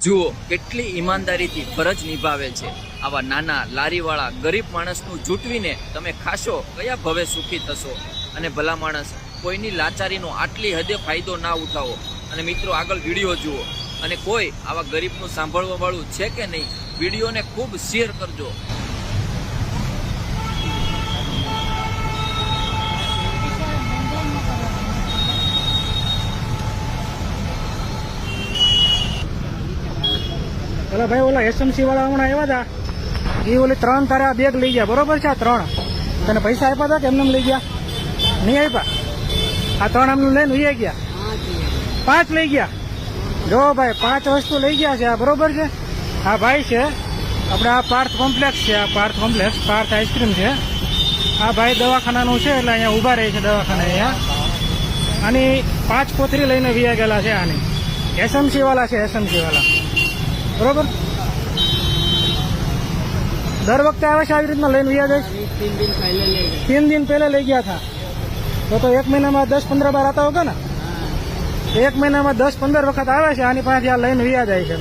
જુઓ, કેટલી ઈમાનદારીથી ફરજ નિભાવે છે. આવા નાના લારીવાળા ગરીબ માણસનું જૂટવીને તમે ખાશો, કયા ભવે સુખી થશો? અને ભલા માણસ, કોઈની લાચારીનો આટલી હદે ફાયદો ના ઉઠાવો. અને મિત્રો, આગળ વીડિયો જુઓ. અને કોઈ આવા ગરીબનું સાંભળવા વાળું છે કે નહીં, વિડીયોને ખૂબ શેર કરજો. પેલા ભાઈ ઓલા એસએમસી વાળા હમણાં આવ્યા હતા એ ઓલી ત્રણ તારા બેગ લઈ ગયા. બરોબર છે આ ત્રણ? તને પૈસા આપ્યા હતા કે એમને એમ લઈ ગયા? નહીં આપ્યા? આ ત્રણ એમને લઈને ઉઈ ગયા? પાંચ લઈ ગયા? જો ભાઈ, પાંચ વસ્તુ લઈ ગયા છે આ. બરોબર છે? આ ભાઈ છે, આપણે આ પાર્થ કોમ્પ્લેક્સ છે. આ પાર્થ કોમ્પ્લેક્સ, પાર્થ આઈસ્ક્રીમ છે. આ ભાઈ દવાખાનાનું છે, એટલે અહીંયા ઊભા રહે છે દવાખાના અહીંયા. આની પાંચ કોથરી લઈને વ્યા ગયેલા છે આની. એસએમસી વાળા છે એસએમસી વાળા. બરોબર? દર વખતે આવે છે આવી રીતના લઈને વ્યાજ તીન દિન પહેલા લઈ ગયા હતા. તો તો એક મહિનામાં દસ પંદર બાર આવતા હોગા ને? એક મહિનામાં દસ પંદર વખત આવે છે, આની પાસે આ લઈને વ્યાજ જાય છે.